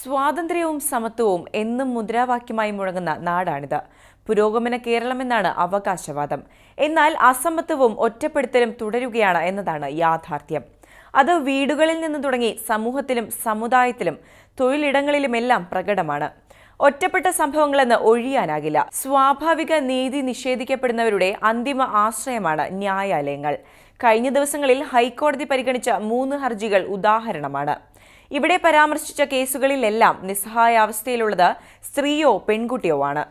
സ്വാതന്ത്ര്യവും സമത്വവും എന്നും മുദ്രാവാക്യമായി മുഴങ്ങുന്ന നാടാണിത്. പുരോഗമന കേരളമെന്നാണ് അവകാശവാദം. എന്നാൽ അസമത്വവും ഒറ്റപ്പെടുത്തലും തുടരുകയാണ് എന്നതാണ് യാഥാർത്ഥ്യം. അത് വീടുകളിൽ നിന്ന് തുടങ്ങി സമൂഹത്തിലും സമുദായത്തിലും തൊഴിലിടങ്ങളിലുമെല്ലാം പ്രകടമാണ്. ഒറ്റപ്പെട്ട സംഭവങ്ങളെന്ന് ഒഴിയാനാകില്ല. സ്വാഭാവിക നീതി നിഷേധിക്കപ്പെടുന്നവരുടെ അന്തിമ ആശ്രയമാണ് ന്യായാലയങ്ങൾ. കഴിഞ്ഞ ദിവസങ്ങളിൽ ഹൈക്കോടതി പരിഗണിച്ച മൂന്ന് ഹർജികൾ ഉദാഹരണമാണ്. ഇവിടെ പരാമർശിച്ച കേസുകളിലെല്ലാം നിസ്സഹായാവസ്ഥയിലുള്ളത് സ്ത്രീയോ പെൺകുട്ടിയോ ആണ്.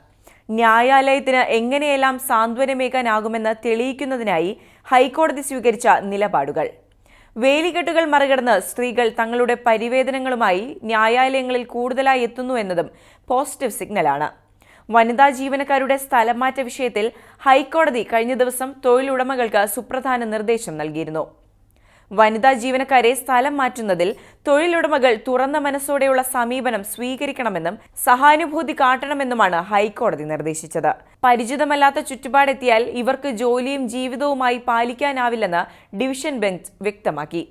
ന്യായാലയത്തിന് എങ്ങനെയെല്ലാം സാന്ത്വനമേകാനാകുമെന്ന് തെളിയിക്കുന്നതിനായി ഹൈക്കോടതി സ്വീകരിച്ച നിലപാടുകൾ. വേലികെട്ടുകൾ മറികടന്ന് സ്ത്രീകൾ തങ്ങളുടെ പരിവേദനങ്ങളുമായി ന്യായാലയങ്ങളിൽ കൂടുതലായി എത്തുന്നു എന്നതും പോസിറ്റീവ് സിഗ്നലാണ്. വനിതാ ജീവനക്കാരുടെ സ്ഥലമാറ്റ വിഷയത്തിൽ ഹൈക്കോടതി കഴിഞ്ഞ ദിവസം തൊഴിലുടമകൾക്ക് സുപ്രധാന നിർദ്ദേശം നൽകിയിരുന്നു. വനിതാ ജീവനക്കാരെ സ്ഥലം മാറ്റുന്നതിൽ തൊഴിലുടമകൾ തുറന്ന മനസ്സോടെയുള്ള സമീപനം സ്വീകരിക്കണമെന്നും സഹാനുഭൂതി കാട്ടണമെന്നുമാണ് ഹൈക്കോടതി നിർദ്ദേശിച്ചത്. പരിചിതമല്ലാത്ത ചുറ്റുപാടെത്തിയാൽ ഇവർക്ക് ജോലിയും ജീവിതവുമായി പാലിക്കാനാവില്ലെന്ന് ഡിവിഷൻ ബെഞ്ച് വ്യക്തമാക്കി.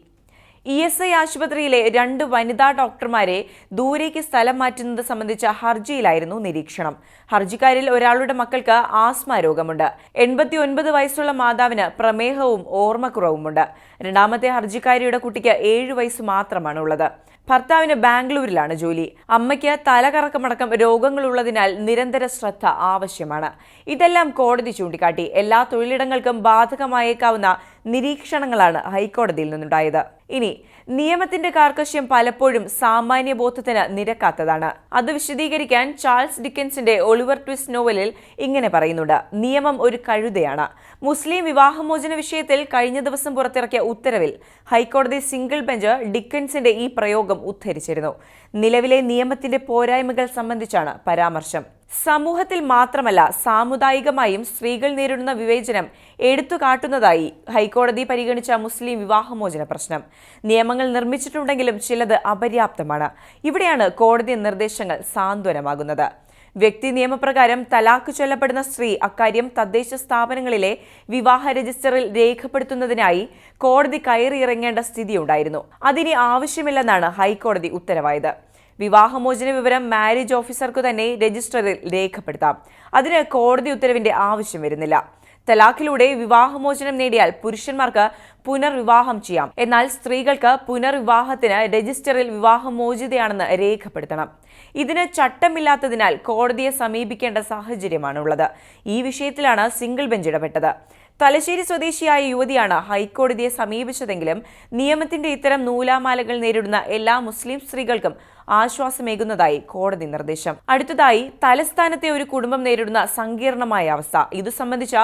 ഇ എസ് ഐ ആശുപത്രിയിലെ രണ്ട് വനിതാ ഡോക്ടർമാരെ ദൂരേക്ക് സ്ഥലം മാറ്റുന്നത് സംബന്ധിച്ച ഹർജിയിലായിരുന്നു നിരീക്ഷണം. ഹർജിക്കാരിൽ ഒരാളുടെ മക്കൾക്ക് ആസ്മ രോഗമുണ്ട്. എൺപത്തി ഒൻപത് വയസ്സുള്ള മാതാവിന് പ്രമേഹവും ഓർമ്മക്കുറവുമുണ്ട്. രണ്ടാമത്തെ ഹർജിക്കാരിയുടെ കുട്ടിക്ക് ഏഴു വയസ്സ് മാത്രമാണ് ഉള്ളത് ഭർത്താവിന് ബാംഗ്ലൂരിലാണ് ജോലി. അമ്മയ്ക്ക് തലകറക്കമടക്കം രോഗങ്ങളുള്ളതിനാൽ നിരന്തര ശ്രദ്ധ ആവശ്യമാണ്. ഇതെല്ലാം കോടതി ചൂണ്ടിക്കാട്ടി. എല്ലാ തൊഴിലിടങ്ങൾക്കും ബാധകമായേക്കാവുന്ന നിരീക്ഷണങ്ങളാണ് ഹൈക്കോടതിയിൽ നിന്നുണ്ടായത്. ഇനി നിയമത്തിന്റെ കാർക്കശ്യം പലപ്പോഴും സാമാന്യ ബോധത്തിന് നിരക്കാത്തതാണ്. അത് വിശദീകരിക്കാൻ ചാൾസ് ഡിക്കൻസിന്റെ ഒളിവർ ട്വിസ്റ്റ് നോവലിൽ ഇങ്ങനെ പറയുന്നുണ്ട്. നിയമം ഒരു കഴുതയാണ്. മുസ്ലിം വിവാഹമോചന വിഷയത്തിൽ കഴിഞ്ഞ ദിവസം പുറത്തിറക്കിയ ഉത്തരവിൽ ഹൈക്കോടതി സിംഗിൾ ബെഞ്ച് ഡിക്കൻസിന്റെ ഈ പ്രയോഗം ഉദ്ധരിച്ചിരുന്നു. നിലവിലെ നിയമത്തിന്റെ പോരായ്മകൾ സംബന്ധിച്ചാണ് പരാമർശം. സമൂഹത്തിൽ മാത്രമല്ല സാമുദായികമായും സ്ത്രീകൾ നേരിടുന്ന വിവേചനം എടുത്തു കാട്ടുന്നതായി ഹൈക്കോടതി പരിഗണിച്ച മുസ്ലിം വിവാഹമോചന പ്രശ്നം. നിയമങ്ങൾ നിർമ്മിച്ചിട്ടുണ്ടെങ്കിലും ചിലത് അപര്യാപ്തമാണ്. ഇവിടെയാണ് കോടതി നിർദ്ദേശങ്ങൾ സാന്ത്വനമാകുന്നത്. വ്യക്തി നിയമപ്രകാരം തലാക്ക് ചൊല്ലപ്പെടുന്ന സ്ത്രീ അക്കാര്യം തദ്ദേശ സ്ഥാപനങ്ങളിലെ വിവാഹ രജിസ്റ്ററിൽ രേഖപ്പെടുത്തുന്നതിനായി കോടതി കയറിയിറങ്ങേണ്ട സ്ഥിതിയുണ്ടായിരുന്നു. അതിന് ആവശ്യമില്ലെന്നാണ് ഹൈക്കോടതി ഉത്തരവായത്. വിവാഹമോചന വിവരം മാരേജ് ഓഫീസർക്ക് തന്നെ രജിസ്റ്ററിൽ രേഖപ്പെടുത്താം. അതിന് കോടതി ഉത്തരവിന്റെ ആവശ്യം വരുന്നില്ല. തലാഖിലൂടെ വിവാഹമോചനം നേടിയാൽ പുരുഷന്മാർക്ക് പുനർവിവാഹം ചെയ്യാം. എന്നാൽ സ്ത്രീകൾക്ക് പുനർവിവാഹത്തിന് രജിസ്റ്ററിൽ വിവാഹമോചിതയാണെന്ന് രേഖപ്പെടുത്തണം. ഇതിന് ചട്ടമില്ലാത്തതിനാൽ കോടതിയെ സമീപിക്കേണ്ട സാഹചര്യമാണുള്ളത്. ഈ വിഷയത്തിലാണ് സിംഗിൾ ബെഞ്ച് ഇടപെട്ടത്. തലശ്ശേരി സ്വദേശിയായ യുവതിയാണ് ഹൈക്കോടതിയെ സമീപിച്ചതെങ്കിലും നിയമത്തിന്റെ ഇത്തരം നൂലാമാലകൾ നേരിടുന്ന എല്ലാ മുസ്ലിം സ്ത്രീകൾക്കും ആശ്വാസമേകുന്നതായി കോടതി നിർദ്ദേശം. അടുത്തതായി തലസ്ഥാനത്തെ ഒരു കുടുംബം നേരിടുന്ന സങ്കീർണമായ അവസ്ഥ. ഇതു സംബന്ധിച്ച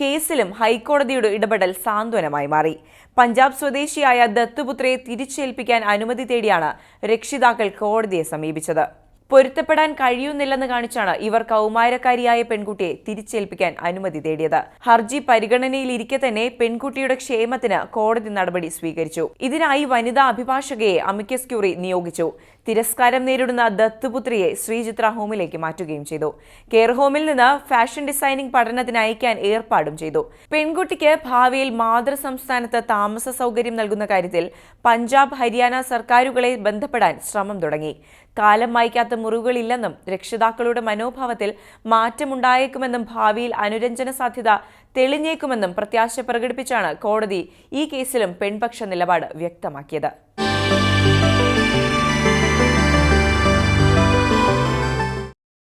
കേസിലും ഹൈക്കോടതിയുടെ ഇടപെടൽ സാന്ത്വനമായി മാറി. പഞ്ചാബ് സ്വദേശിയായ ദത്തുപുത്രയെ തിരിച്ചേൽപ്പിക്കാൻ അനുമതി തേടിയാണ് രക്ഷിതാക്കൾ കോടതിയെ സമീപിച്ചത്. പൊരുത്തപ്പെടാൻ കഴിയുന്നില്ലെന്ന് കാണിച്ചാണ് ഇവർ കൗമാരക്കാരിയായ പെൺകുട്ടിയെ തിരിച്ചേൽപ്പിക്കാൻ അനുമതി തേടിയത്. ഹർജി പരിഗണനയിലിരിക്കെ തന്നെ പെൺകുട്ടിയുടെ ക്ഷേമത്തിന് കോടതി നടപടി സ്വീകരിച്ചു. ഇതിനായി വനിതാ അഭിഭാഷകയെ അമിക്കസ് ക്യൂറി നിയോഗിച്ചു. തിരസ്കാരം നേരിടുന്ന ദത്തുപുത്രിയെ ശ്രീചിത്ര ഹോമിലേക്ക് മാറ്റുകയും ചെയ്തു. കെയർ ഹോമിൽ നിന്ന് ഫാഷൻ ഡിസൈനിംഗ് പഠനത്തിന് അയക്കാൻ ഏർപ്പാടും ചെയ്തു. പെൺകുട്ടിക്ക് ഭാവിയിൽ മാതൃ സംസ്ഥാനത്ത് താമസ സൗകര്യം നൽകുന്ന കാര്യത്തിൽ പഞ്ചാബ് ഹരിയാന സർക്കാരുകളെ ബന്ധപ്പെടാൻ ശ്രമം തുടങ്ങി. കാലം വായിക്കാത്ത മുറിവുകളില്ലെന്നും രക്ഷിതാക്കളുടെ മനോഭാവത്തിൽ മാറ്റമുണ്ടായേക്കുമെന്നും ഭാവിയിൽ അനുരഞ്ജന സാധ്യത തെളിഞ്ഞേക്കുമെന്നും പ്രത്യാശ പ്രകടിപ്പിച്ചാണ് കോടതി ഈ കേസിലും പെൺപക്ഷ നിലപാട് വ്യക്തമാക്കിയത്.